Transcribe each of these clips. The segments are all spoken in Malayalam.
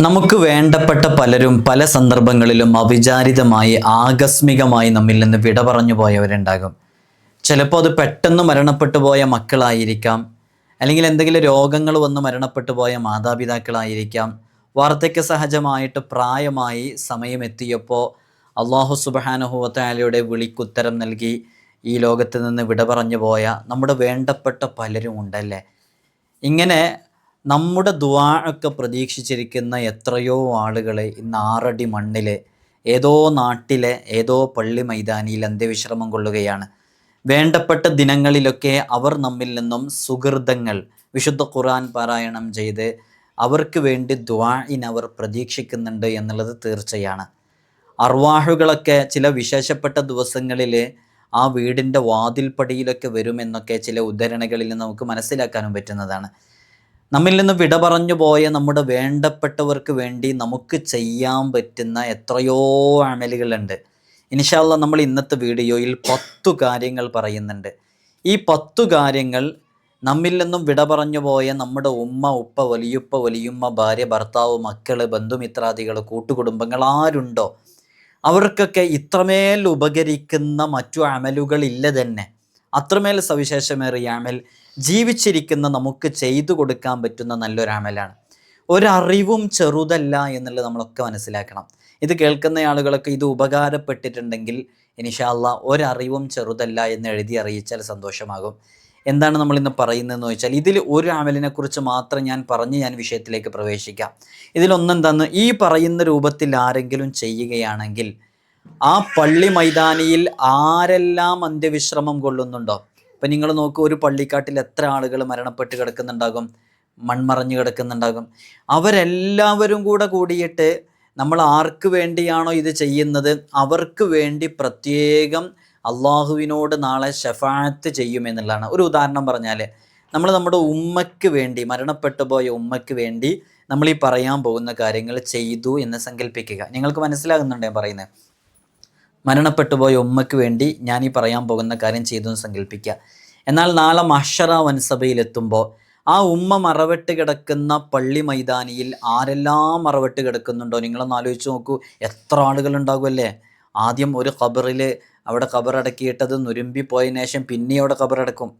നമുക്ക് വേണ്ടപ്പെട്ട പലരും പല സന്ദർഭങ്ങളിലും അവിചാരിതമായി ആകസ്മികമായി നമ്മിൽ നിന്ന് വിട പറഞ്ഞു പോയവരുണ്ടാകും. ചിലപ്പോൾ അത് പെട്ടെന്ന് മരണപ്പെട്ടു പോയ മക്കളായിരിക്കാം. അല്ലെങ്കിൽ എന്തെങ്കിലും രോഗങ്ങൾ വന്ന് മരണപ്പെട്ടു പോയ മാതാപിതാക്കളായിരിക്കാം. വാർദ്ധക്യ സഹജമായിട്ട് പ്രായമായി സമയമെത്തിയപ്പോൾ അള്ളാഹു സുബാനുഹുവത്താലയുടെ വിളിക്കുത്തരം നൽകി ഈ ലോകത്ത് നിന്ന് വിട പറഞ്ഞു പോയ നമ്മുടെ വേണ്ടപ്പെട്ട പലരും ഉണ്ടല്ലേ? ഇങ്ങനെ നമ്മുടെ ദുവാ ഒക്കെ പ്രതീക്ഷിച്ചിരിക്കുന്ന എത്രയോ ആളുകളെ ഇന്ന് ആറടി മണ്ണിൽ ഏതോ നാട്ടിലെ ഏതോ പള്ളി മൈതാനിയിൽ അന്ത്യവിശ്രമം കൊള്ളുകയാണ്. വേണ്ടപ്പെട്ട ദിനങ്ങളിലൊക്കെ അവർ നമ്മിൽ നിന്നും സുഹൃതങ്ങൾ വിശുദ്ധ ഖുർആൻ പാരായണം ചെയ്ത് അവർക്ക് വേണ്ടി ദ്വാഇൻ അവർ പ്രതീക്ഷിക്കുന്നുണ്ട് എന്നുള്ളത് തീർച്ചയാണ്. അർവാഹുകളൊക്കെ ചില വിശേഷപ്പെട്ട ദിവസങ്ങളിൽ ആ വീടിന്റെ വാതിൽപ്പടിയിലൊക്കെ വരുമെന്നൊക്കെ ചില ഉദ്ധരണികളിൽ നമുക്ക് മനസ്സിലാക്കാനും പറ്റുന്നതാണ്. നമ്മിൽ നിന്ന് വിട പറഞ്ഞു പോയ നമ്മുടെ വേണ്ടപ്പെട്ടവർക്ക് വേണ്ടി നമുക്ക് ചെയ്യാൻ പറ്റുന്ന എത്രയോ അമലുകളുണ്ട്. ഇനിഷാല്ല നമ്മൾ ഇന്നത്തെ വീഡിയോയിൽ പത്തു കാര്യങ്ങൾ പറയുന്നുണ്ട്. ഈ പത്തു കാര്യങ്ങൾ നമ്മിൽ നിന്നും വിട പറഞ്ഞു പോയ നമ്മുടെ ഉമ്മ ഉപ്പ വലിയുപ്പ വലിയുമ്മ ഭാര്യ ഭർത്താവ് മക്കൾ ബന്ധുമിത്രാദികൾ കൂട്ടുകുടുംബങ്ങൾ ആരുണ്ടോ? അവർക്കൊക്കെ ഇത്രമേൽ ഉപകരിക്കുന്ന മറ്റു അമലുകളില്ല തന്നെ. അത്രമേൽ സവിശേഷമേറിയ അമൽ ജീവിച്ചിരിക്കുന്ന നമുക്ക് ചെയ്തു കൊടുക്കാൻ പറ്റുന്ന നല്ലൊരു അമലാണ്. ഒരറിവും ചെറുതല്ല എന്നുള്ളത് നമ്മളൊക്കെ മനസ്സിലാക്കണം. ഇത് കേൾക്കുന്ന ആളുകളൊക്കെ ഇത് ഉപകാരപ്പെട്ടിട്ടുണ്ടെങ്കിൽ ഇനിഷാല്ല ഒരറിവും ചെറുതല്ല എന്ന് എഴുതി അറിയിച്ചാൽ സന്തോഷമാകും. എന്താണ് നമ്മൾ ഇന്ന് പറയുന്നതെന്ന് വെച്ചാൽ ഇതിൽ ഒരു അമലിനെ കുറിച്ച് മാത്രം ഞാൻ പറഞ്ഞ് ഞാൻ വിഷയത്തിലേക്ക് പ്രവേശിക്കാം. ഇതിലൊന്നെന്താന്ന്? ഈ പറയുന്ന രൂപത്തിൽ ആരെങ്കിലും ചെയ്യുകയാണെങ്കിൽ ആ പള്ളി മൈതാനിയിൽ ആരെല്ലാം അന്ത്യവിശ്രമം കൊള്ളുന്നുണ്ടോ? ഇപ്പം നിങ്ങൾ നോക്കൂ ഒരു പള്ളിക്കാട്ടിൽ എത്ര ആളുകൾ മരണപ്പെട്ട് കിടക്കുന്നുണ്ടാകും? മൺമറഞ്ഞു കിടക്കുന്നുണ്ടാകും. അവരെല്ലാവരും കൂടെ കൂടിയിട്ട് നമ്മൾ ആർക്ക് വേണ്ടിയാണോ ഇത് ചെയ്യുന്നത്? അവർക്ക് വേണ്ടി പ്രത്യേകം അള്ളാഹുവിനോട് നാളെ ഷഫാത്ത് ചെയ്യുമെന്നുള്ളതാണ് ഒരു ഉദാഹരണം പറഞ്ഞാൽ നമ്മൾ നമ്മുടെ ഉമ്മയ്ക്ക് വേണ്ടി മരണപ്പെട്ടു പോയ ഉമ്മയ്ക്ക് വേണ്ടി നമ്മൾ ഈ പറയാൻ പോകുന്ന കാര്യങ്ങൾ ചെയ്തു എന്ന് സങ്കല്പിക്കുക നിങ്ങൾക്ക് മനസ്സിലാകുന്നുണ്ടോ ഞാൻ പറയുന്നത്? മരണപ്പെട്ടു പോയ ഉമ്മയ്ക്ക് വേണ്ടി ഞാൻ ഈ പറയാൻ പോകുന്ന കാര്യം ചെയ്തു എന്ന് സങ്കല്പിക്കുക എന്നാൽ നാളെ മഷറ വൻസഭയിലെത്തുമ്പോൾ ആ ഉമ്മ മറവെട്ട് കിടക്കുന്ന പള്ളി മൈതാനിയിൽ ആരെല്ലാം മറവെട്ട് കിടക്കുന്നുണ്ടോ? നിങ്ങളൊന്ന് ആലോചിച്ച് നോക്കൂ. എത്ര ആളുകൾ ഉണ്ടാകുമല്ലേ ആദ്യം ഒരു ഖബറിൽ അവിടെ ഖബറടക്കിയിട്ടത് നുരുമ്പി പോയതിനു ശേഷം പിന്നെ അവിടെ ഖബറടക്കും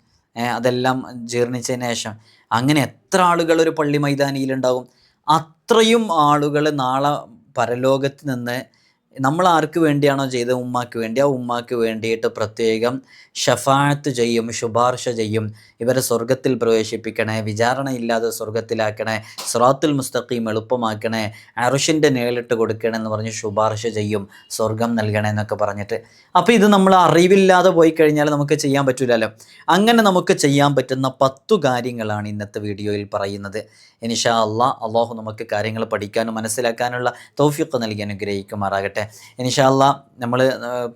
അതെല്ലാം ജീർണിച്ചതിന് ശേഷം. അങ്ങനെ എത്ര ആളുകൾ ഒരു പള്ളി മൈതാനിയിലുണ്ടാകും? അത്രയും ആളുകൾ നാളെ പരലോകത്ത് നിന്ന് നമ്മൾ ആർക്ക് വേണ്ടിയാണോ ചെയ്തത്? ഉമ്മാക്ക് വേണ്ടി ആ ഉമ്മാക്ക് വേണ്ടിയിട്ട് പ്രത്യേകം ഷഫാത്ത് ചെയ്യും ശുപാർശ ചെയ്യും ഇവരെ സ്വർഗത്തിൽ പ്രവേശിപ്പിക്കണേ വിചാരണയില്ലാതെ സ്വർഗത്തിലാക്കണേ സ്രാത്തുൽ മുസ്തഖീം എളുപ്പമാക്കണേ അറുഷിന്റെ നേളിട്ട് കൊടുക്കണേ എന്ന് പറഞ്ഞ് ശുപാർശ ചെയ്യും സ്വർഗം നൽകണേ എന്നൊക്കെ പറഞ്ഞിട്ട്. അപ്പോൾ ഇത് നമ്മൾ അറിവില്ലാതെ പോയി കഴിഞ്ഞാൽ നമുക്ക് ചെയ്യാൻ പറ്റില്ലല്ലോ അങ്ങനെ നമുക്ക് ചെയ്യാൻ പറ്റുന്ന പത്തു കാര്യങ്ങളാണ് ഇന്നത്തെ വീഡിയോയിൽ പറയുന്നത്. ഇനിഷാ അള്ളാഹ് അള്ളാഹു നമുക്ക് കാര്യങ്ങൾ പഠിക്കാനും മനസ്സിലാക്കാനുള്ള തൗഫിക്ക് നൽകി അനുഗ്രഹിക്കുമാറാകട്ടെ. ഇനിഷാ അള്ളാ നമ്മൾ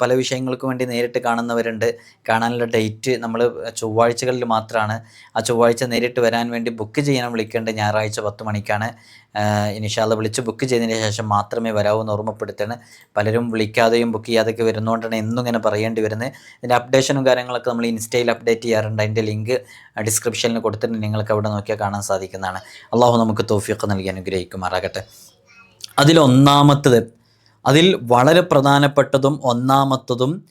പല വിഷയങ്ങൾക്കും വേണ്ടി നേരിട്ട് കാണുന്നവരുണ്ട്. കാണാനുള്ള ഡേറ്റ് നമ്മൾ ചൊവ്വാഴ്ചകളിൽ മാത്രമാണ് ആ ചൊവ്വാഴ്ച നേരിട്ട് വരാൻ വേണ്ടി ബുക്ക് ചെയ്യാൻ വിളിക്കേണ്ടത് ഞായറാഴ്ച പത്ത് മണിക്കാണ്. ഇനിഷാല്ല വിളിച്ച് ബുക്ക് ചെയ്തതിന് ശേഷം മാത്രമേ വരാവൂ എന്ന് ഓർമ്മപ്പെടുത്തണം പലരും വിളിക്കാതെയും ബുക്ക് ചെയ്യാതെയൊക്കെ വരുന്നതുകൊണ്ടാണ് എന്നും ഇങ്ങനെ പറയേണ്ടി വരുന്നത്. ഇതിന്റെ അപ്ഡേഷനും കാര്യങ്ങളൊക്കെ നമ്മൾ ഇൻസ്റ്റയിൽ അപ്ഡേറ്റ് ചെയ്യാറുണ്ട്. അതിന്റെ ലിങ്ക് ഡിസ്ക്രിപ്ഷനിൽ കൊടുത്തിട്ട് നിങ്ങൾക്ക് അവിടെ നോക്കിയാൽ കാണാൻ സാധിക്കുന്നതാണ്. അള്ളാഹു നമുക്ക് തോഫിയൊക്കെ നൽകി അനുഗ്രഹിക്കുമാറാകട്ടെ. അതിലൊന്നാമത്തത് അതിൽ വളരെ പ്രധാനപ്പെട്ടതും ഒന്നാമത്തതും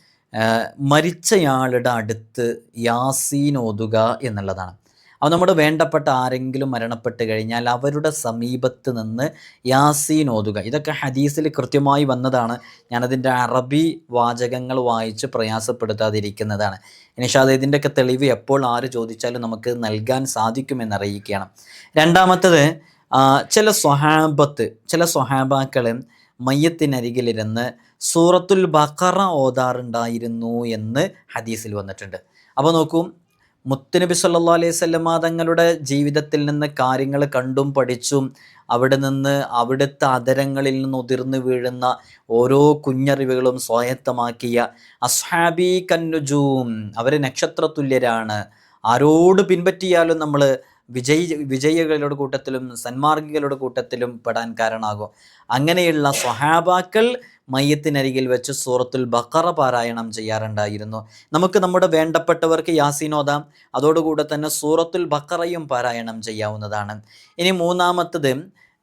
മരിച്ചയാളുടെ അടുത്ത് യാസീൻ ഓതുക എന്നുള്ളതാണ്. അത് നമ്മുടെ വേണ്ടപ്പെട്ട ആരെങ്കിലും മരണപ്പെട്ട് കഴിഞ്ഞാൽ അവരുടെ സമീപത്ത് നിന്ന് യാസീൻ ഓതുക. ഇതൊക്കെ ഹദീസിൽ കൃത്യമായി വന്നതാണ്. ഞാനതിന്റെ അറബി വാചകങ്ങൾ വായിച്ച് പ്രയാസപ്പെടുത്താതിരിക്കുന്നതാണ്. ഇനിഷാദ് ഇതിന്റെയൊക്കെ തെളിവ് എപ്പോൾ ആര് ചോദിച്ചാലും നമുക്ക് നൽകാൻ സാധിക്കുമെന്നറിയിക്കുകയാണ്. രണ്ടാമത്തത് ചില സ്വഹാബത്ത് ചില സ്വഹാബാക്കൾ മയ്യത്തിനരികിലിരുന്ന് സൂറത്തുൽ ബക്കറ ഓതാറുണ്ടായിരുന്നു എന്ന് ഹദീസിൽ വന്നിട്ടുണ്ട്. അപ്പോൾ നോക്കൂ മുത്തുനബി സല്ലാ അലൈഹി സ്വല്ലമ തങ്ങളുടെ ജീവിതത്തിൽ നിന്ന് കാര്യങ്ങൾ കണ്ടും പഠിച്ചും അവിടെ നിന്ന് അവിടുത്തെ അതരങ്ങളിൽ നിന്ന് ഉതിർന്നു വീഴുന്ന ഓരോ കുഞ്ഞറിവുകളും സ്വായത്തമാക്കിയ അസ്ഹാബി കന്നുജൂം അവർ നക്ഷത്രതുല്യരാണ്. ആരോട് പിൻപറ്റിയാലും നമ്മൾ വിജയി വിജയികളുടെ കൂട്ടത്തിലും സന്മാർഗികളുടെ കൂട്ടത്തിലും പെടാൻ കാരണമാകും. അങ്ങനെയുള്ള സ്വഹാബാക്കൾ മയ്യത്തിനരികിൽ വെച്ച് സൂറത്തുൽ ബക്കറ പാരായണം ചെയ്യാറുണ്ടായിരുന്നു. നമുക്ക് നമ്മുടെ വേണ്ടപ്പെട്ടവർക്ക് യാസീനോദാം അതോടുകൂടെ തന്നെ സൂറത്തുൽ ബക്കറയും പാരായണം ചെയ്യാവുന്നതാണ്. ഇനി മൂന്നാമത്തത്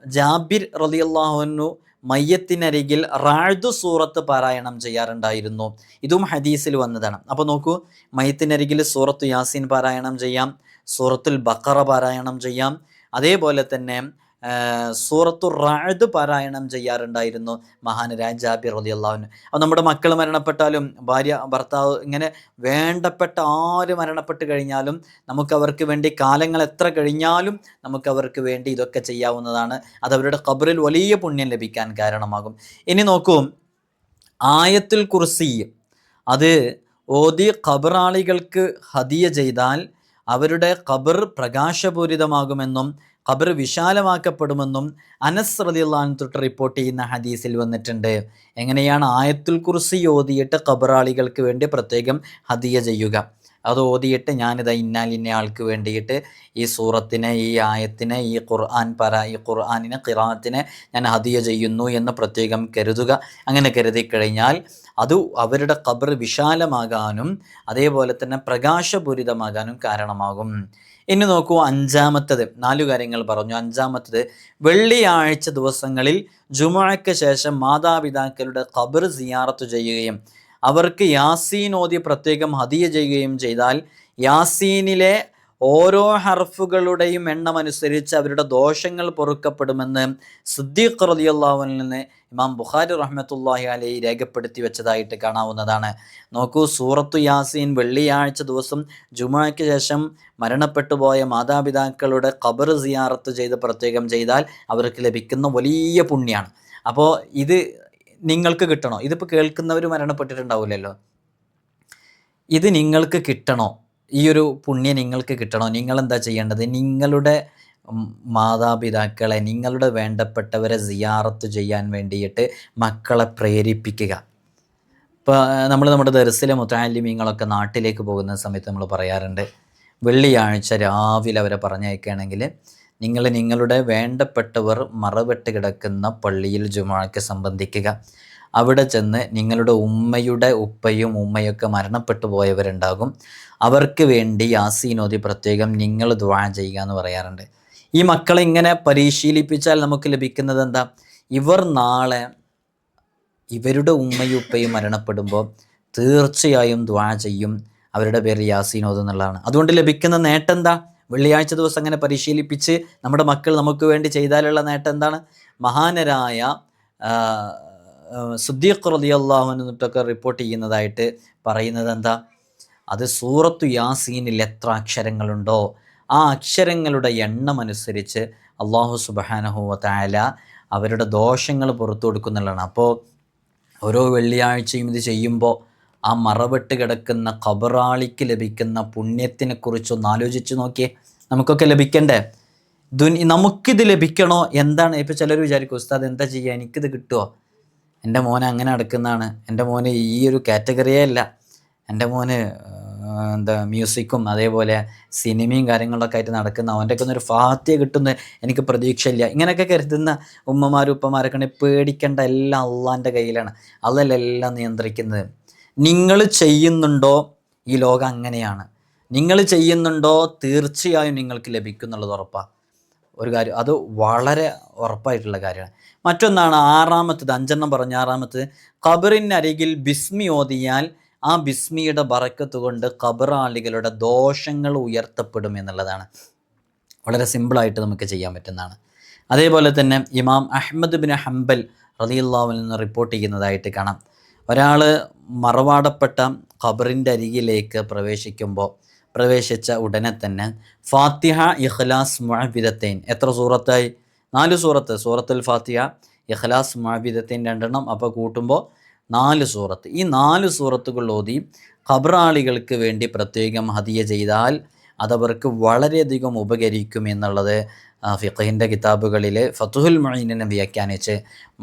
ജാബിർ റലിയല്ലാഹുനു മയ്യത്തിനരികിൽ റാഴ്ദു സൂറത്ത് പാരായണം ചെയ്യാറുണ്ടായിരുന്നു. ഇതും ഹദീസിൽ വന്നതാണ്. അപ്പോൾ നോക്കൂ മയ്യത്തിനരികിൽ സൂറത്ത് യാസീൻ പാരായണം ചെയ്യാം. സൂറത്തുൽ ബക്കറ പാരായണം ചെയ്യാം. അതേപോലെ തന്നെ സൂറത്തു റാഴ്ദ് പാരായണം ചെയ്യാറുണ്ടായിരുന്നു മഹാനരായ ജാബിർ റലി അള്ളാഹുവിന് അപ്പോൾ നമ്മുടെ മക്കൾ മരണപ്പെട്ടാലും ഭാര്യ ഭർത്താവ് ഇങ്ങനെ വേണ്ടപ്പെട്ട ആര് മരണപ്പെട്ട് കഴിഞ്ഞാലും നമുക്കവർക്ക് വേണ്ടി കാലങ്ങൾ എത്ര കഴിഞ്ഞാലും നമുക്കവർക്ക് വേണ്ടി ഇതൊക്കെ ചെയ്യാവുന്നതാണ്. അത് അവരുടെ ഖബറിൽ വലിയ പുണ്യം ലഭിക്കാൻ കാരണമാകും. ഇനി നോക്കൂ ആയത്തിൽ കുർസി. അത് ഓതി ഖബറാളികൾക്ക് ഹദിയ ചെയ്താൽ അവരുടെ ഖബർ പ്രകാശപൂരിതമാകുമെന്നും ഖബർ വിശാലമാക്കപ്പെടുമെന്നും അനസ് റളിയല്ലാഹു തൊട്ട് റിപ്പോർട്ട് ചെയ്യുന്ന ഹദീസിൽ വന്നിട്ടുണ്ട്. എങ്ങനെയാണ് ആയത്തുൽ കുർസി ഓതിയിട്ട് ഖബറാളികൾക്ക് വേണ്ടി പ്രത്യേകം ഹദിയ ചെയ്യുക? അത് ഓതിയിട്ട് ഞാനിത് ഇന്നാൽ ഇന്ന ആൾക്ക് വേണ്ടിയിട്ട് ഈ സൂറത്തിനെ ഈ ആയത്തിനെ ഈ ഖുർആൻ പര ഈ ഖുർആനിനെ ഖിറാത്തിനെ ഞാൻ ഹദിയ ചെയ്യുന്നു എന്ന് പ്രത്യേകം കരുതുക. അങ്ങനെ കരുതി കഴിഞ്ഞാൽ അത് അവരുടെ ഖബർ വിശാലമാകാനും അതേപോലെ തന്നെ പ്രകാശപൂരിതമാകാനും കാരണമാകും. ഇനി നോക്കൂ അഞ്ചാമത്തത്. നാലു കാര്യങ്ങൾ പറഞ്ഞു. അഞ്ചാമത്തത് വെള്ളിയാഴ്ച ദിവസങ്ങളിൽ ജുമാക്ക് ശേഷം മാതാപിതാക്കളുടെ ഖബർ സിയാറത്ത് ചെയ്യുകയും അവർക്ക് യാസീൻ ഓതി പ്രത്യേകം ഹദിയ ചെയ്യുകയും ചെയ്താൽ യാസീനിലെ ഓരോ ഹർഫുകളുടെയും എണ്ണം അനുസരിച്ച് അവരുടെ ദോഷങ്ങൾ പൊറുക്കപ്പെടുമെന്ന് സിദ്ദീഖ് റളിയല്ലാഹുവിൽ നിന്ന് ഇമാം ബുഖാരി റഹ്മത്തുല്ലാഹി അലൈഹി രേഖപ്പെടുത്തി വെച്ചതായിട്ട് കാണാവുന്നതാണ്. നോക്കൂ സൂറത്തു യാസീൻ വെള്ളിയാഴ്ച ദിവസം ജുമായ്ക്ക് ശേഷം മരണപ്പെട്ടു പോയ മാതാപിതാക്കളുടെ ഖബർ സിയാറത്ത് ചെയ്ത് പ്രത്യേകം ചെയ്താൽ അവർക്ക് ലഭിക്കുന്ന വലിയ പുണ്യാണ്. അപ്പോൾ ഇത് നിങ്ങൾക്ക് കിട്ടണോ? ഇതിപ്പോൾ കേൾക്കുന്നവർ മരണപ്പെട്ടിട്ടുണ്ടാവില്ലല്ലോ. ഇത് നിങ്ങൾക്ക് കിട്ടണോ? ഈ ഒരു പുണ്യം നിങ്ങൾക്ക് കിട്ടണോ? നിങ്ങൾ എന്താ ചെയ്യേണ്ടത്? നിങ്ങളുടെ മാതാപിതാക്കളെ നിങ്ങളുടെ വേണ്ടപ്പെട്ടവരെ സിയാറത്ത് ചെയ്യാൻ വേണ്ടിയിട്ട് മക്കളെ പ്രേരിപ്പിക്കുക. ഇപ്പോൾ നമ്മൾ നമ്മുടെ ദർസിലെ മുത്താലിമീങ്ങളൊക്കെ നാട്ടിലേക്ക് പോകുന്ന സമയത്ത് നമ്മൾ പറയാറുണ്ട് വെള്ളിയാഴ്ച രാവിലെ അവരെ പറഞ്ഞയക്കുകയാണെങ്കിൽ നിങ്ങൾ നിങ്ങളുടെ വേണ്ടപ്പെട്ടവർ മറവിട്ട് കിടക്കുന്ന പള്ളിയിൽ ജുമാക്ക് സംബന്ധിക്കുക. അവിടെ ചെന്ന് നിങ്ങളുടെ ഉമ്മയുടെ ഉപ്പയും ഉമ്മയൊക്കെ മരണപ്പെട്ടു പോയവരുണ്ടാകും. അവർക്ക് വേണ്ടി യാസീനോദി പ്രത്യേകം നിങ്ങൾ ദ്വാ ചെയ്യുക എന്ന് പറയാറുണ്ട്. ഈ മക്കളെ ഇങ്ങനെ പരിശീലിപ്പിച്ചാൽ നമുക്ക് ലഭിക്കുന്നത് എന്താ? ഇവർ നാളെ ഇവരുടെ ഉമ്മയും ഉപ്പയും മരണപ്പെടുമ്പോൾ തീർച്ചയായും ദ്വാ ചെയ്യും. അവരുടെ പേര് യാസീനോദ് എന്നുള്ളതാണ്. അതുകൊണ്ട് ലഭിക്കുന്ന നേട്ടം എന്താ? വെള്ളിയാഴ്ച ദിവസം അങ്ങനെ പരിശീലിപ്പിച്ച് നമ്മുടെ മക്കൾ നമുക്ക് വേണ്ടി ചെയ്താലുള്ള നേട്ടം എന്താണ്? മഹാനരായ സുദ്ദീഖ് അൻഹു എന്നിട്ടൊക്കെ റിപ്പോർട്ട് ചെയ്യുന്നതായിട്ട് പറയുന്നത് എന്താ? അത് സൂറത്തു യാസീനിൽ എത്ര അക്ഷരങ്ങളുണ്ടോ ആ അക്ഷരങ്ങളുടെ എണ്ണം അനുസരിച്ച് അള്ളാഹു സുബഹാനഹു വതആല അവരുടെ ദോഷങ്ങൾ പുറത്തു കൊടുക്കുന്നുള്ളതാണ്. അപ്പോൾ ഓരോ വെള്ളിയാഴ്ചയും ഇത് ചെയ്യുമ്പോൾ ആ മറവിട്ട് കിടക്കുന്ന ഖബറാളിക്ക് ലഭിക്കുന്ന പുണ്യത്തിനെ കുറിച്ചൊന്ന് ആലോചിച്ച് നോക്കിയേ. നമുക്കൊക്കെ ലഭിക്കണ്ടേ? ദുനി നമുക്കിത് ലഭിക്കണോ? എന്താണ്? ഇപ്പോൾ ചിലർ വിചാരിക്കും ഉസ്താദ് എന്താ ചെയ്യുക എനിക്കിത് കിട്ടുമോ എന്റെ മോനെ അങ്ങനെ നടക്കുന്നതാണ്. എന്റെ മോന് ഈ ഒരു കാറ്റഗറിയേ അല്ല. എന്റെ മോന് എന്താ മ്യൂസിക്കും അതേപോലെ സിനിമയും കാര്യങ്ങളൊക്കെ ആയിട്ട് നടക്കുന്ന അവന്റെയൊക്കെ ഒന്നൊരു ഫാത്യ കിട്ടുന്ന എനിക്ക് പ്രതീക്ഷയില്ല. ഇങ്ങനെയൊക്കെ കരുതുന്ന ഉമ്മമാരും ഉപ്പമാരൊക്കെ പേടിക്കേണ്ട എല്ലാം അള്ളാന്റെ കയ്യിലാണ്. അതല്ല എല്ലാം നിയന്ത്രിക്കുന്നത്. നിങ്ങൾ ചെയ്യുന്നുണ്ടോ? ഈ ലോകം അങ്ങനെയാണ്. നിങ്ങൾ ചെയ്യുന്നുണ്ടോ? തീർച്ചയായും നിങ്ങൾക്ക് ലഭിക്കും എന്നുള്ളത് ഉറപ്പാണ് ഒരു കാര്യം. അത് വളരെ ഉറപ്പായിട്ടുള്ള കാര്യമാണ്. മറ്റൊന്നാണ് ആറാമത്തത് അഞ്ചെണ്ണം പറഞ്ഞ ആറാമത്തത്. ഖബറിനരികിൽ ബിസ്മി ഓതിയാൽ ആ ബിസ്മിയുടെ ബറക്കത്ത് കൊണ്ട് ഖബറാളികളുടെ ദോഷങ്ങൾ ഉയർത്തപ്പെടും എന്നുള്ളതാണ്. വളരെ സിമ്പിളായിട്ട് നമുക്ക് ചെയ്യാൻ പറ്റുന്നതാണ്. അതേപോലെ തന്നെ ഇമാം അഹമ്മദ് ബിൻ ഹംബൽ റതിയുള്ളാവിൽ നിന്ന് റിപ്പോർട്ട് ചെയ്യുന്നതായിട്ട് കാണാം. ഒരാൾ മറവാടപ്പെട്ട ഖബറിന്റെ അരികിലേക്ക് പ്രവേശിക്കുമ്പോൾ പ്രവേശിച്ച ഉടനെ തന്നെ ഫാത്തിഹ ഇഖ്ലാസ് മുഅബിദത്തൈൻ എത്ര സൂറത്തായി? നാല് സൂറത്ത്. സൂറത്തുൽ ഫാത്തിഹ ഇഖ്ലാസ് മുഅബിദത്തൈൻ രണ്ടെണ്ണം. അപ്പോൾ കൂട്ടുമ്പോൾ നാല് സൂറത്ത്. ഈ നാല് സൂറത്തുകൾ ഓതി ഖബറാളികൾക്ക് വേണ്ടി പ്രത്യേകം ഹതിയ ചെയ്താൽ അതവർക്ക് വളരെയധികം ഉപകരിക്കും എന്നുള്ളത് ഫിഖഹിന്റെ കിതാബുകളിൽ ഫത്തുഹുൽ മൊയ്നിനെ വ്യാഖ്യാനിച്ച്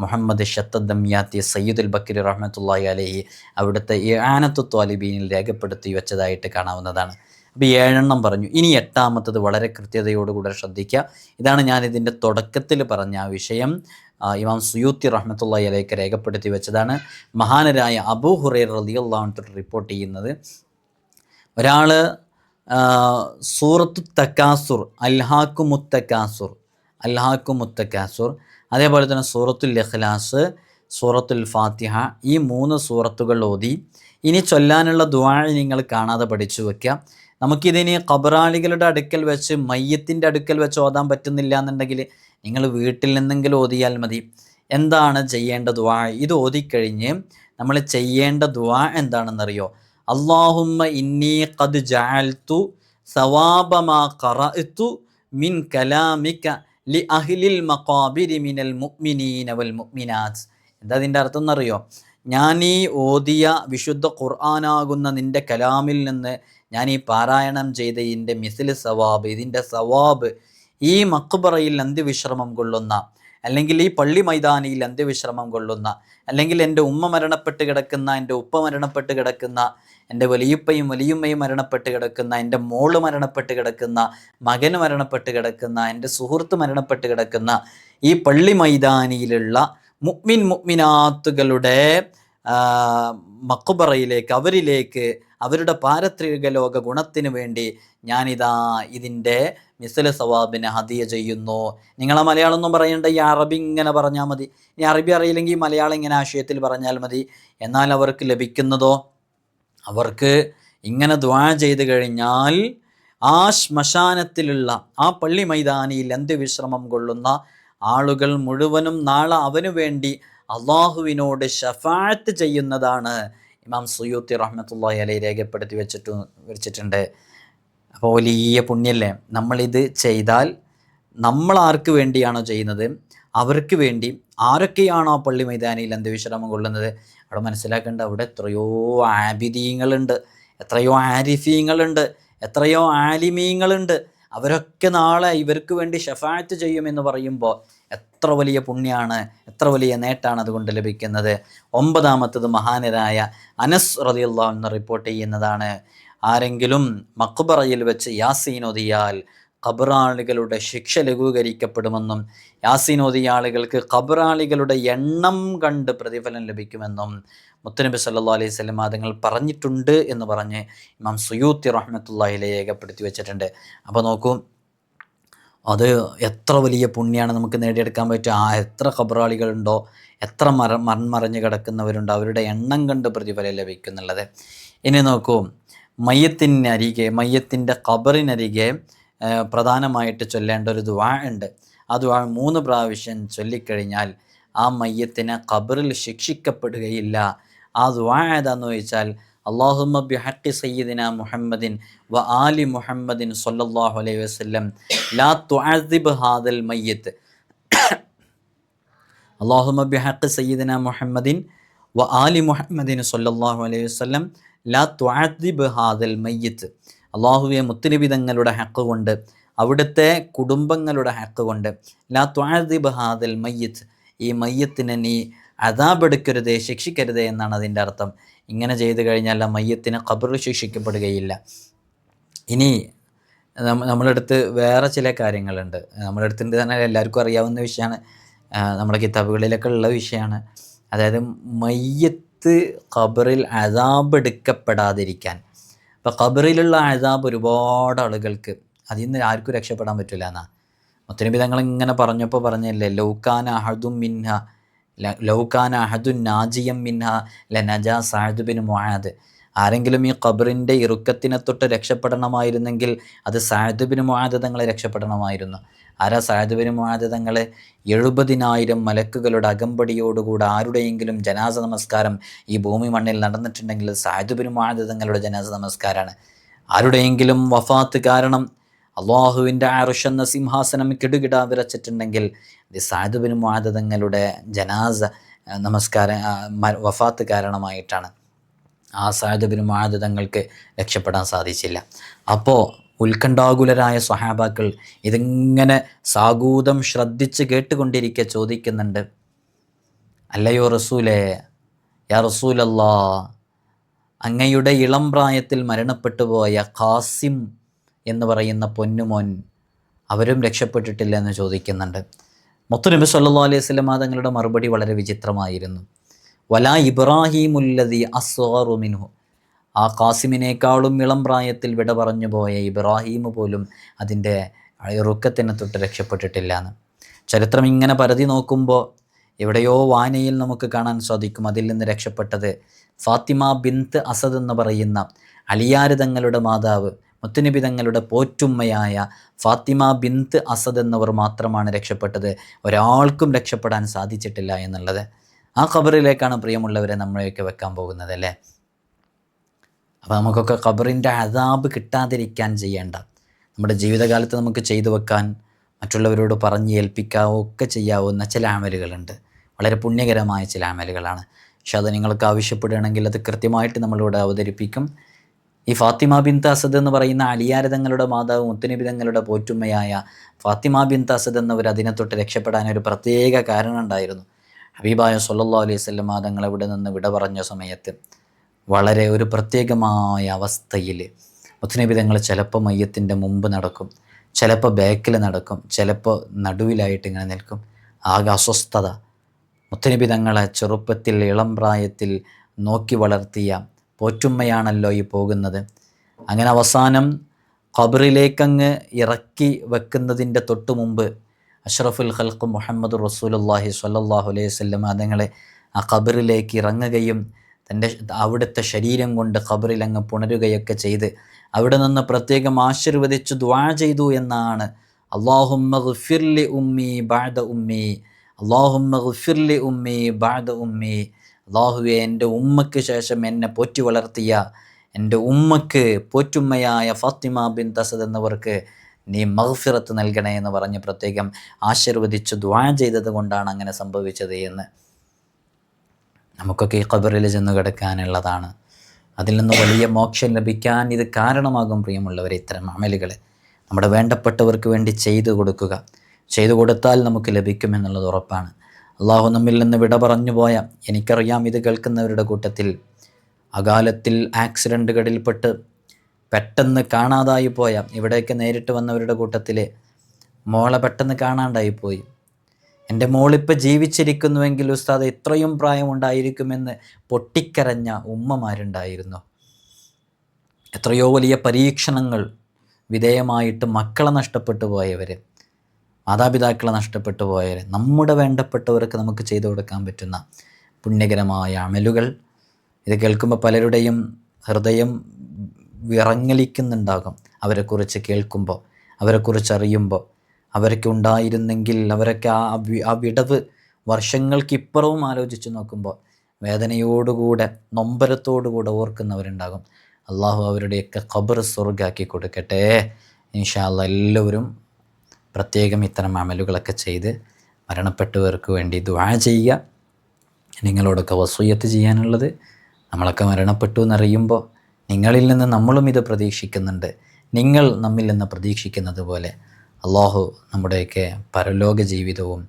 മുഹമ്മദ് ഷത്തദ്ദമ്യാത്തി സയ്യിദുൽ ബക്കരി റഹ്മത്തുല്ലാഹി അലഹി അവിടുത്തെ ഈ ആനത്തു ത്വാലിബീനിൽ രേഖപ്പെടുത്തി വെച്ചതായിട്ട് കാണാവുന്നതാണ്. അപ്പോൾ ഏഴെണ്ണം പറഞ്ഞു. ഇനി എട്ടാമത്തത് വളരെ കൃത്യതയോടുകൂടെ ശ്രദ്ധിക്കുക. ഇതാണ് ഞാൻ ഇതിന്റെ തുടക്കത്തിൽ പറഞ്ഞ ആ വിഷയം. ഇമാം സുയൂത്തി റഹ്മത്തുള്ളാഹി അലേക്ക് രേഖപ്പെടുത്തി വെച്ചതാണ്. മഹാനരായ അബൂ ഹുറൈർ റളിയല്ലാഹു റിപ്പോർട്ട് ചെയ്യുന്നത്. ഒരാൾ സൂറത്തു തക്കാസുർ അൽഹാക്കു മുത്തക്കാസുർ അൽഹാക്കു മുത്തക്കാസുർ അതേപോലെ തന്നെ സൂറത്തുൽ ഇഖ്ലാസ് സൂറത്തുൽ ഫാത്തിഹ ഈ മൂന്ന് സൂറത്തുകൾ ഓതി. ഇനി ചൊല്ലാനുള്ള ദുആ നിങ്ങൾ കാണാതെ പഠിച്ചു വെക്കുക. നമുക്കിതിനി ഖബറാളികളുടെ അടുക്കൽ വെച്ച് മയ്യത്തിന്റെ അടുക്കൽ വെച്ച് ഓതാൻ പറ്റുന്നില്ല എന്നുണ്ടെങ്കിൽ നിങ്ങൾ വീട്ടിൽ നിന്നെങ്കിലും ഓതിയാൽ മതി. എന്താണ് ചെയ്യേണ്ട ദുആ? ഇത് ഓതിക്കഴിഞ്ഞ് നമ്മൾ ചെയ്യേണ്ട ദുആ എന്താണെന്നറിയോ? അള്ളാഹുമ്മ ഇന്നി ഖദ് ജഅൽതു സവാബമാ ഖറഅതു മിൻ കലാമിക്ക ലി അഹ്ലിൽ മഖാബിരി മിനൽ മുഅ്മിനീന വൽ മുഅ്മിനാത്ത്. എന്താ അതിന്റെ അർത്ഥം എന്നറിയോ? ഞാൻ ഈ ഓതിയ വിശുദ്ധ ഖുർആനാകുന്ന നിന്റെ കലാമിൽ നിന്ന് ഞാൻ ഈ പാരായണം ചെയ്ത ഇതിന്റെ മിസിൽ സവാബ് ഇതിന്റെ സവാബ് ഈ മക്കുബറയിൽ അന്ത്യവിശ്രമം കൊള്ളുന്ന അല്ലെങ്കിൽ ഈ പള്ളി മൈതാനിയിൽ അന്ത്യവിശ്രമം കൊള്ളുന്ന അല്ലെങ്കിൽ എന്റെ ഉമ്മ മരണപ്പെട്ട് കിടക്കുന്ന എന്റെ ഉപ്പ മരണപ്പെട്ട് കിടക്കുന്ന എന്റെ വലിയപ്പയും വലിയുമ്മയും മരണപ്പെട്ട് കിടക്കുന്ന എന്റെ മോൾ മരണപ്പെട്ട് കിടക്കുന്ന മകൻ മരണപ്പെട്ട് കിടക്കുന്ന എന്റെ സുഹൃത്ത് മരണപ്പെട്ട് കിടക്കുന്ന ഈ പള്ളി മൈതാനിയിലുള്ള മുഅ്മിൻ മുഅ്മിനാത്തുകളുടെ ആ, മക്ബറയിലേക്ക് അവരിലേക്ക് അവരുടെ പാരത്രിക ലോക ഗുണത്തിന് വേണ്ടി ഞാനിതാ ഇതിന്റെ മിസല സവാബിനെ ഹദിയ ചെയ്യുന്നു. നിങ്ങളെ മലയാളം ഒന്നും പറയേണ്ട ഈ അറബി ഇങ്ങനെ പറഞ്ഞാൽ മതി. ഇനി അറബി അറിയില്ലെങ്കിൽ മലയാളം ഇങ്ങനെ ആശയത്തിൽ പറഞ്ഞാൽ മതി. എന്നാൽ അവർക്ക് ലഭിക്കുന്നതോ? അവർക്ക് ഇങ്ങനെ ദ്വാ ചെയ്ത് കഴിഞ്ഞാൽ ആ ശ്മശാനത്തിലുള്ള ആ പള്ളി മൈതാനിയിൽ അന്ത്യവിശ്രമം കൊള്ളുന്ന ആളുകൾ മുഴുവനും നാളെ അവനു വേണ്ടി അള്ളാഹുവിനോട് ഷഫാത്ത് ചെയ്യുന്നതാണ് ഇമാം സുയൂത്തി റഹ്മത്തുള്ളാഹി അലൈ രേഖപ്പെടുത്തി വെച്ചിട്ട് വെച്ചിട്ടുണ്ട്. അപ്പോൾ വലിയ പുണ്യല്ലേ? നമ്മളിത് ചെയ്താൽ നമ്മൾ ആർക്ക് വേണ്ടിയാണോ ചെയ്യുന്നത്? അവർക്ക് വേണ്ടി ആരൊക്കെയാണോ ആ പള്ളി മൈതാനിയിൽ അന്ത്യവിശ്രമം കൊള്ളുന്നത്? അവിടെ മനസ്സിലാക്കേണ്ട അവിടെ എത്രയോ ആബിദീങ്ങളുണ്ട് എത്രയോ ആരിഫീങ്ങളുണ്ട് എത്രയോ ആലിമീങ്ങളുണ്ട്. അവരൊക്കെ നാളെ ഇവർക്ക് വേണ്ടി ഷഫായത്ത് ചെയ്യുമെന്ന് പറയുമ്പോൾ എത്ര വലിയ പുണ്യാണ് എത്ര വലിയ നേട്ടമാണ് അതുകൊണ്ട് ലഭിക്കുന്നത്. ഒമ്പതാമത്തത് മഹാനരായ അനസ് റതിയുള്ള എന്ന് റിപ്പോർട്ട് ചെയ്യുന്നതാണ്. ആരെങ്കിലും മക്ബറയിൽ വെച്ച് യാസീൻ ഒതിയാൽ ഖബറാളികളുടെ ശിക്ഷ ലഘൂകരിക്കപ്പെടുമെന്നും ആളുകൾക്ക് ഖബറാളികളുടെ എണ്ണം കണ്ട് പ്രതിഫലം ലഭിക്കുമെന്നും മുത്തനബി സല്ലാ അലൈഹി സ്വലം തങ്ങൾ പറഞ്ഞിട്ടുണ്ട് എന്ന് പറഞ്ഞ് ഇമാം സുയൂത്തി റഹ്മത്തുള്ളാഹിലെ രേഖപ്പെടുത്തി വെച്ചിട്ടുണ്ട്. അപ്പോൾ നോക്കൂ അത് എത്ര വലിയ പുണ്യമാണ് നമുക്ക് നേടിയെടുക്കാൻ പറ്റുക. ആ എത്ര ഖബറാളികളുണ്ടോ എത്ര മര മൺമറഞ്ഞ് കിടക്കുന്നവരുണ്ടോ അവരുടെ എണ്ണം കണ്ട് പ്രതിഫലം ലഭിക്കുന്നുള്ളത്. ഇനി നോക്കൂ മയ്യത്തിനരികെ മയ്യത്തിന്റെ ഖബറിനരികെ പ്രധാനമായിട്ട് ചൊല്ലേണ്ട ഒരു ദുവാ ഉണ്ട്. ആ ദുവാ മൂന്ന് പ്രാവശ്യം ചൊല്ലിക്കഴിഞ്ഞാൽ ആ മയ്യത്തിന് ഖബറിൽ ശിക്ഷിക്കപ്പെടുകയില്ല. ആ ദുവാ ഏതാന്ന് ചോദിച്ചാൽ അള്ളാഹുമ്മ ബിഹക്കി സയ്യിദിന മുഹമ്മദിൻ വ ആലി മുഹമ്മദിൻ സൊല്ലാഹു അലൈഹി വസ്ലം ലാ തുഅസിബ് ഹാദൽ മയ്യത്ത്. അള്ളാഹുമ്മ ബിഹക്കി സയ്യിദിന മുഹമ്മദിൻ വ ആലി മുഹമ്മദിൻ സൊല്ലാഹു അലൈഹി വസ്ലം ലാ തുഅദിബ് ഹാദൽ മയ്യത്ത്. അള്ളാഹുവെ മുത്തുനബി തങ്ങളുടെ ഹക്ക് കൊണ്ട് അവിടുത്തെ കുടുംബങ്ങളുടെ ഹക്ക് കൊണ്ട് ലാ തുഅദിബ് ഹാദൽ മയ്യത്ത്. ഈ മയ്യത്തിനെ നീ അതാബെടുക്കരുതേ ശിക്ഷിക്കരുതേ എന്നാണ് അതിന്റെ അർത്ഥം. ഇങ്ങനെ ചെയ്തു കഴിഞ്ഞാൽ മയ്യത്തിന് ഖബറിൽ ശിക്ഷിക്കപ്പെടുകയില്ല. ഇനി നമ്മളെടുത്ത് വേറെ ചില കാര്യങ്ങളുണ്ട്. നമ്മളെടുത്ത് തന്നെ എല്ലാവർക്കും അറിയാവുന്ന വിഷയമാണ് നമ്മുടെ കിതാബുകളിലൊക്കെ ഉള്ള വിഷയമാണ്. അതായത് മയ്യത്ത് ഖബറിൽ അതാബ് എടുക്കപ്പെടാതിരിക്കാൻ അപ്പോൾ ഖബറിലുള്ള അതാബ് ഒരുപാട് ആളുകൾക്ക് അതിൽ നിന്ന് ആർക്കും രക്ഷപ്പെടാൻ പറ്റില്ല എന്നാ. മുത്തനബി തങ്ങൾ ഇങ്ങനെ പറഞ്ഞപ്പോൾ പറഞ്ഞല്ലേ ലൗക്കാൻ അഹദും മിൻഹ. ലൗക്കാന അഹദുൻ നാജിയം മിൻഹ ല നജാ സാഹിദുബിൻ മുആദ്. ആരെങ്കിലും ഈ ഖബറിന്റെ ഇറുക്കത്തിനെ തൊട്ട് രക്ഷപ്പെടണമായിരുന്നെങ്കിൽ അത് സാഹിദുബിന് മുഹാദ് തങ്ങളെ രക്ഷപ്പെടണമായിരുന്നു. ആരാ സാഹിദുബിന് മുഹാദ് തങ്ങളെ? എഴുപതിനായിരം മലക്കുകളുടെ അകമ്പടിയോടുകൂടെ ആരുടെയെങ്കിലും ജനാസ നമസ്കാരം ഈ ഭൂമി മണ്ണിൽ നടന്നിട്ടുണ്ടെങ്കിൽ സാഹിദുബിന് മുഹാദ് തങ്ങളുടെ ജനാസ നമസ്കാരമാണ് ആരുടെയെങ്കിലും വഫാത്ത് കാരണം അള്ളാഹുവിന്റെ ആറുഷെന്ന സിംഹാസനം കിടുകിട വിറച്ചിട്ടുണ്ടെങ്കിൽ സാധുബിൻ മാതതങ്ങളുടെ ജനാസ നമസ്കാര വഫാത്ത് കാരണമായിട്ടാണ് ആ സാധുബിൻ മാതതങ്ങൾക്ക് രക്ഷപ്പെടാൻ സാധിച്ചില്ല. അപ്പോൾ ഉത്കണ്ഠാകുലരായ സ്വഹാബാക്കൾ ഇതിങ്ങനെ സാഗൂതം ശ്രദ്ധിച്ച് കേട്ടുകൊണ്ടിരിക്കെ ചോദിക്കുന്നുണ്ട്. അല്ലയോ റസൂലേ യാ റസൂലല്ലാ അങ്ങയുടെ ഇളം പ്രായത്തിൽ മരണപ്പെട്ടു പോയ ഖാസിം എന്ന് പറയുന്ന പൊന്നുമോൻ അവരും രക്ഷപ്പെട്ടിട്ടില്ല എന്ന് ചോദിക്കുന്നുണ്ട് മുത്തുനബി സല്ലാ അലൈഹി സ്വലമ തങ്ങളുടെ മറുപടി വളരെ വിചിത്രമായിരുന്നു. വലാ ഇബ്രാഹിമുല്ലതി അസ്വാറുമിനു ആ കാസിമിനേക്കാളും ഇളം പ്രായത്തിൽ വിട പറഞ്ഞു പോയ ഇബ്രാഹിം പോലും അതിന്റെ റുക്കത്തിനെ തൊട്ട് രക്ഷപ്പെട്ടിട്ടില്ല എന്ന് ചരിത്രം ഇങ്ങനെ പരതി നോക്കുമ്പോൾ എവിടെയോ വാനയിൽ നമുക്ക് കാണാൻ സാധിക്കും അതിൽ നിന്ന് രക്ഷപ്പെട്ടത് ഫാത്തിമ ബിന്ത് അസദ് എന്ന് പറയുന്ന അലിയാരിതങ്ങളുടെ മാതാവ് മുത്തുനബി പോറ്റുമ്മയായ ഫാത്തിമ ബിന്ത് അസദ് എന്നവർ മാത്രമാണ് രക്ഷപ്പെട്ടത്. ഒരാൾക്കും രക്ഷപ്പെടാൻ സാധിച്ചിട്ടില്ല എന്നുള്ളത്. ആ ഖബറിലേക്കാണ് പ്രിയമുള്ളവരെ നമ്മളെയൊക്കെ വെക്കാൻ പോകുന്നത് അല്ലേ? അപ്പോൾ നമുക്കൊക്കെ ഖബറിന്റെ അതാബ് കിട്ടാതിരിക്കാൻ ചെയ്യേണ്ട നമ്മുടെ ജീവിതകാലത്ത് നമുക്ക് ചെയ്തു വെക്കാൻ മറ്റുള്ളവരോട് പറഞ്ഞ് ഏൽപ്പിക്കാവോ ഒക്കെ ചെയ്യാവുന്ന ചില അമലുകളുണ്ട്. വളരെ പുണ്യകരമായ ചില അമലുകളാണ്. പക്ഷെ അത് നിങ്ങൾക്ക് ആവശ്യപ്പെടുകയാണെങ്കിൽ അത് കൃത്യമായിട്ട് നമ്മളിവിടെ അവതരിപ്പിക്കും. ഈ ഫാത്തിമ ബിൻ അസദ് എന്ന് പറയുന്ന അലിയാരതങ്ങളുടെ മാതാവ് മുത്തനബിതങ്ങളുടെ പോറ്റുമ്മയായ ഫാത്തിമ ബിൻ അസദ് എന്നവർ അതിനെ തൊട്ട് രക്ഷപ്പെടാൻ ഒരു പ്രത്യേക കാരണം ഉണ്ടായിരുന്നു. ഹബീബായ സൊല്ലാ അലൈഹി വസല്ലം തങ്ങൾ ഇവിടെ നിന്ന് വിട പറഞ്ഞ സമയത്ത് വളരെ ഒരു പ്രത്യേകമായ അവസ്ഥയിൽ മുത്തനബിതങ്ങൾ ചിലപ്പോൾ മയ്യത്തിന്റെ മുമ്പ് നടക്കും ചിലപ്പോൾ ബാക്കിൽ നടക്കും ചിലപ്പോൾ നടുവിലായിട്ട് ഇങ്ങനെ നിൽക്കും. ആകെ അസ്വസ്ഥത. മുത്തനബിതങ്ങളെ ചെറുപ്പത്തിൽ ഇളം പ്രായത്തിൽ നോക്കി വളർത്തിയ പോറ്റുമ്മയാണല്ലോ ഈ പോകുന്നത്. അങ്ങനെ അവസാനം ഖബറിലേക്കങ്ങ് ഇറക്കി വെക്കുന്നതിന്റെ തൊട്ടു മുമ്പ് അഷ്റഫുൽ ഖൽഖ് മുഹമ്മദ് റസൂലുല്ലാഹി സ്വല്ലല്ലാഹു അലൈഹി വസല്ലം അതുങ്ങളെ ആ ഖബറിലേക്ക് ഇറങ്ങുകയും തന്റെ അവിടുത്തെ ശരീരം കൊണ്ട് ഖബറിൽ അങ്ങ് പുണരുകയൊക്കെ ചെയ്ത് അവിടെ നിന്ന് പ്രത്യേകം ആശീർവദിച്ച് ദ്വാ ചെയ്തു എന്നാണ്. അള്ളാഹുമ്മ ഉമ്മി ബാദ ഉമ്മി അള്ളാഹുമ്മ ഉമ്മി ബാദ ഉമ്മി അള്ളാഹുവെ എന്റെ ഉമ്മയ്ക്ക് ശേഷം എന്നെ പോറ്റി വളർത്തിയ എന്റെ ഉമ്മക്ക് പോറ്റുമ്മയായ ഫാത്തിമ ബിൻ തസദ് എന്നിവർക്ക് നീ മഹഫിറത്ത് നൽകണേ എന്ന് പറഞ്ഞ് പ്രത്യേകം ആശീർവദിച്ച് ദ്വാ ചെയ്തത് കൊണ്ടാണ് അങ്ങനെ സംഭവിച്ചത് എന്ന്. നമുക്കൊക്കെ ഈ ഖബറിൽ ചെന്ന് കിടക്കാനുള്ളതാണ്. അതിൽ നിന്ന് വലിയ മോക്ഷം ലഭിക്കാൻ ഇത് കാരണമാകും പ്രിയമുള്ളവർ ഇത്തരം അമലുകൾ നമ്മുടെ വേണ്ടപ്പെട്ടവർക്ക് വേണ്ടി ചെയ്തു കൊടുക്കുക. ചെയ്തു കൊടുത്താൽ നമുക്ക് ലഭിക്കുമെന്നുള്ളത് ഉറപ്പാണ്. അള്ളാഹു നമ്മിൽ നിന്ന് വിട പറഞ്ഞു പോയ എനിക്കറിയാം ഇത് കേൾക്കുന്നവരുടെ കൂട്ടത്തിൽ. അകാലത്തിൽ ആക്സിഡന്റുകളിൽപ്പെട്ട് പെട്ടെന്ന് കാണാതായി പോയ ഇവിടേക്ക് നേരിട്ട് വന്നവരുടെ കൂട്ടത്തിൽ മോളെ പെട്ടെന്ന് കാണാണ്ടായി പോയി. എന്റെ മോളിപ്പോൾ ജീവിച്ചിരിക്കുന്നുവെങ്കിൽ ഉസ്താദ് ഇത്രയും പ്രായമുണ്ടായിരിക്കുമെന്ന് പൊട്ടിക്കരഞ്ഞ ഉമ്മമാരുണ്ടായിരുന്നു. എത്രയോ വലിയ പരീക്ഷണങ്ങൾ വിധേയമായിട്ട് മക്കളെ നഷ്ടപ്പെട്ടു പോയവർ മാതാപിതാക്കളെ നഷ്ടപ്പെട്ടു പോയവർ നമ്മുടെ വേണ്ടപ്പെട്ടവർക്ക് നമുക്ക് ചെയ്തു കൊടുക്കാൻ പറ്റുന്ന പുണ്യകരമായ അമലുകൾ. ഇത് കേൾക്കുമ്പോൾ പലരുടെയും ഹൃദയം വിറങ്ങലിക്കുന്നുണ്ടാകും. അവരെക്കുറിച്ച് കേൾക്കുമ്പോൾ അവരെക്കുറിച്ച് അറിയുമ്പോൾ അവരൊക്കെ ഉണ്ടായിരുന്നെങ്കിൽ അവരൊക്കെ ആ ആ വിടവ് വർഷങ്ങൾക്കിപ്പുറവും ആലോചിച്ച് നോക്കുമ്പോൾ വേദനയോടുകൂടെ നൊമ്പരത്തോടുകൂടെ ഓർക്കുന്നവരുണ്ടാകും. അള്ളാഹു അവരുടെയൊക്കെ ഖബർ സ്വർഗാക്കി കൊടുക്കട്ടെ. ഇൻഷാല്ല എല്ലാവരും പ്രത്യേകം ഇത്തരം അമലുകളൊക്കെ ചെയ്ത് മരണപ്പെട്ടവർക്ക് വേണ്ടി ദുആ ചെയ്യുക. നിങ്ങളോടൊക്കെ വസൂയത്ത് ചെയ്യാനുള്ളത് നമ്മളൊക്കെ മരണപ്പെട്ടു എന്നറിയുമ്പോൾ നിങ്ങളിൽ നിന്ന് നമ്മളും ഇത് പ്രതീക്ഷിക്കുന്നുണ്ട്. നിങ്ങൾ നമ്മിൽ നിന്ന് പ്രതീക്ഷിക്കുന്നത് പോലെ അള്ളാഹു നമ്മുടെയൊക്കെ പരലോക ജീവിതവും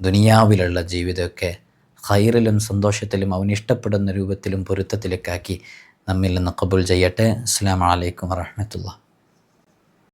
ദുനിയാവിലുള്ള ജീവിതമൊക്കെ ഹൈറിലും സന്തോഷത്തിലും അവൻ ഇഷ്ടപ്പെടുന്ന രൂപത്തിലും പൊരുത്തത്തിലേക്കാക്കി നമ്മിൽ നിന്ന് കബുൾ ചെയ്യട്ടെ. അസ്സാം വലൈക്കും വറഹമത്തുള്ള